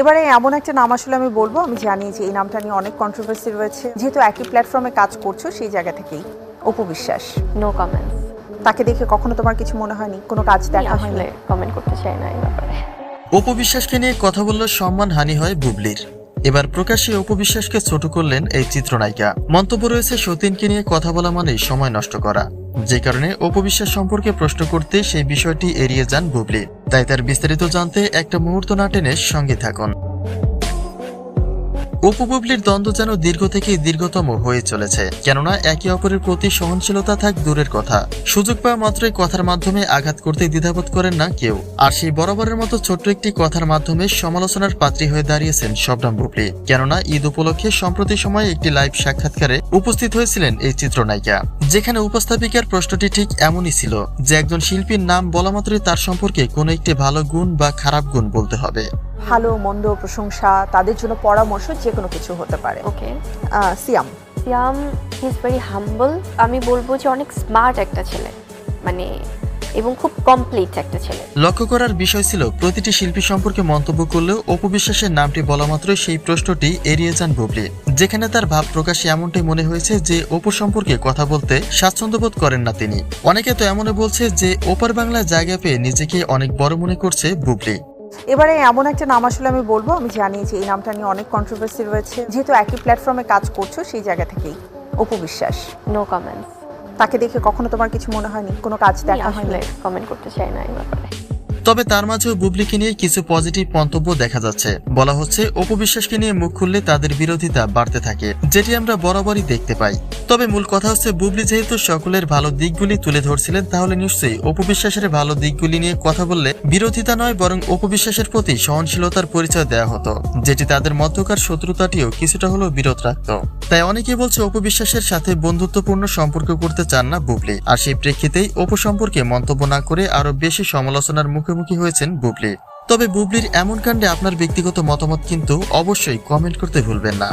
এবারে এমন একটা নাম আসলে আমি বলব আমি জানি যে এই নামটা নিয়ে অনেক কন্ট্রোভার্সি রয়েছে। যেহেতু একই প্ল্যাটফর্মে কাজ করছ সেই জায়গা থেকেই অপু বিশ্বাস নো কমেন্টস তাকে দেখে কখনো তোমার কিছু মনে হয়নি? কোনো কাজ দেখা হয়নি? কমেন্ট করতে চাই না এই ব্যাপারে। অপু বিশ্বাসকে নিয়ে কথা বললে সম্মান হানি হয় বুবলির। এবার প্রকাশ্যে অপু বিশ্বাসকে ছোট করলেন এই চিত্রনায়িকা। মন্তব্য রয়েছে সতীনকে নিয়ে কথা বলা মানেই সময় নষ্ট করা। যে কারণে অপু বিশ্বাস সম্পর্কে প্রশ্ন করতে সেই বিষয়টি এড়িয়ে যান বুবলি। তাই তার বিস্তারিত জানতে একটা মুহূর্ত না টেনে সঙ্গে থাকুন। অপু বুবলির দ্বন্দ্ব যেন দীর্ঘ থেকে দীর্ঘতম হয়ে চলেছে, কেননা একে অপরের প্রতি সহনশীলতা থাক দূরের কথা। সুযোগ পাওয়া মাত্রই কথার মাধ্যমে আঘাত করতে দ্বিধাবোধ করেন না কেউ। আর সেই বরাবরের মতো ছোট্ট একটি কথার মাধ্যমে সমালোচনার পাত্রী হয়ে দাঁড়িয়েছেন শবনাম বুবলি, কেননা ঈদ উপলক্ষে সম্প্রতি সময়ে একটি লাইভ সাক্ষাৎকারে উপস্থিত হয়েছিলেন এই চিত্রনায়িকা। যেখানে উপস্থাপিকার প্রশ্নটি ঠিক এমনই ছিল, যে একজন শিল্পীর নাম বলা মাত্রই তার সম্পর্কে কোনো একটি ভালো গুণ বা খারাপ গুণ বলতে হবে। ভালো মন্দ প্রশংসা তাদের জন্য পরামর্শ যে কোনো কিছু হতে পারে। ওকে। আহ, সিয়াম। সিয়াম ইজ ভেরি হাম্বল আমি বলব যে অনেক স্মার্ট একটা ছেলে। মানে এবং খুব কমপ্লিট একটা ছেলে। লক্ষ্য করার বিষয় ছিল প্রতিটি শিল্পী সম্পর্কে মন্তব্য করলেও অপবিশ্বাসের নামটি বলা মাত্রই সেই প্রশ্নটি এড়িয়ে যান বুবলি যেখানে তার ভাব প্রকাশে এমনটাই মনে হয়েছে যে অপু সম্পর্কে কথা বলতে স্বাচ্ছন্দ্য বোধ করেন না তিনি। অনেকে তো এমনও বলছে যে ওপার বাংলায় জায়গা পেয়ে নিজেকে অনেক বড় মনে করছে বুবলি। এবারে এমন একটা নাম আসলে আমি বলব আমি জানি যে এই নামটা নিয়ে অনেক কন্ট্রোভার্সি রয়েছে। যেহেতু একই প্ল্যাটফর্মে কাজ করছ সেই জায়গা থেকেই। অপু বিশ্বাস। নো কমেন্টস তাকে দেখে কখনো তোমার কিছু মনে হয়নি? কোনো কাজ দেখা হয়নি? কমেন্ট করতে চাই না এই ব্যাপারে। তবে তার মাঝেও বুবলিকে নিয়ে কিছু পজিটিভ মন্তব্য দেখা যাচ্ছে। বলা হচ্ছে অপবিশ্বাসকে নিয়ে মুখ খুললে তাদের বিরোধিতা বাড়তে থাকে, যেটি আমরা বরাবরই দেখতে পাই। তবে মূল কথা হচ্ছে, বুবলি যেহেতু সকলের ভালো দিকগুলি তুলে ধরছিলেন, তাহলে নিশ্চয়ই অপবিশ্বাসের ভালো দিকগুলি নিয়ে কথা বললে বিরোধিতা নয়, বরং অপবিশ্বাসের প্রতি সহনশীলতার পরিচয় দেওয়া হতো, যেটি তাদের মধ্যকার শত্রুতাটিও কিছুটা হলেও বিরত রাখত। তাই অনেকে বলছে অপবিশ্বাসের সাথে বন্ধুত্বপূর্ণ সম্পর্ক করতে চান না বুবলি, আর সেই প্রেক্ষিতেই অপু সম্পর্কে মন্তব্য না করে আরও বেশি সমালোচনার মুখোমুখি হয়েছেন বুবলি। তবে বুবলির এমন কাণ্ডে আপনার ব্যক্তিগত মতামত কিন্তু অবশ্যই কমেন্ট করতে ভুলবেন না।